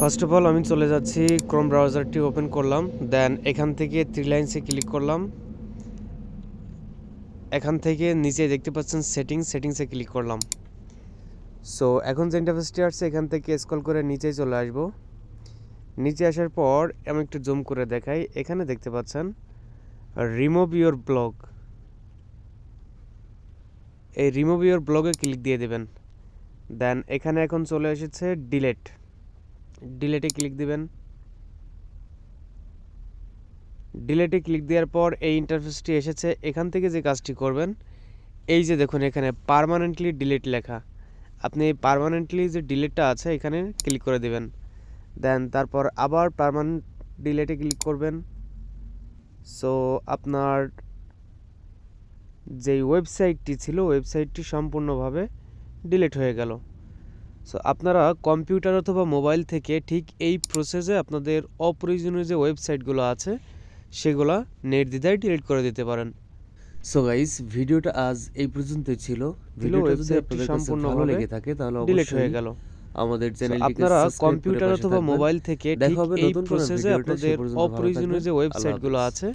First of all আমি চলে যাচ্ছি ক্রোম ব্রাউজারটি ওপেন করলাম দেন এখান থেকে থ্রি লাইন্সে ক্লিক করলাম। এখান থেকে নিচে দেখতে পাচ্ছেন সেটিংস সেটিংসে ক্লিক করলাম। সো এখন যে ইন্টারফেসটি আসছে, এখান থেকে স্কল করে নিচে চলে আসব। নিচে আসার পর, আমি একটু জুম করে দেখাই। এখানে দেখতে পাচ্ছেন রিমুভ ইওর ব্লগ এই রিমুভ ইওর ব্লগে ক্লিক দিয়ে দেবেন। দেন এখানে এখন চলে এসেছে ডিলেট ডিলেটে ক্লিক দিবেন। ডিলেটে ক্লিক দেওয়ার পর এই ইন্টারফেসটি এসেছে। এখান থেকে যে কাজটি করবেন, এই যে দেখুন এখানে পার্মানেন্টলি ডিলিট লেখা। আপনি এই পার্মানেন্টলি যে ডিলিটটা আছে, এখানে ক্লিক করে দিবেন। দেন তারপর আবার পার্মানেন্ট ডিলেটে ক্লিক করবেন। সো আপনার যেই ওয়েবসাইটটি ছিল ওয়েবসাইটটি সম্পূর্ণভাবে ডিলিট হয়ে গেল। সো আপনারা কম্পিউটার অথবা মোবাইল থেকে ঠিক এই প্রসেসে আপনাদের অপ্রয়োজনীয় যে ওয়েবসাইটগুলো আছে সেগুলা নির্দ্বিধায় ডিলিট করে দিতে পারেন। সো গাইস ভিডিওটা আজ এই পর্যন্তই ছিল। ভিডিওটা যদি আপনাদের কাছে ভালো লেগে থাকে তাহলে ডিলিট হয়ে গেল। আমাদের চ্যানেলটিকে আপনারা কম্পিউটার অথবা মোবাইল থেকে ঠিক এই প্রসেসে আপনাদের অপ্রয়োজনীয় যে ওয়েবসাইটগুলো আছে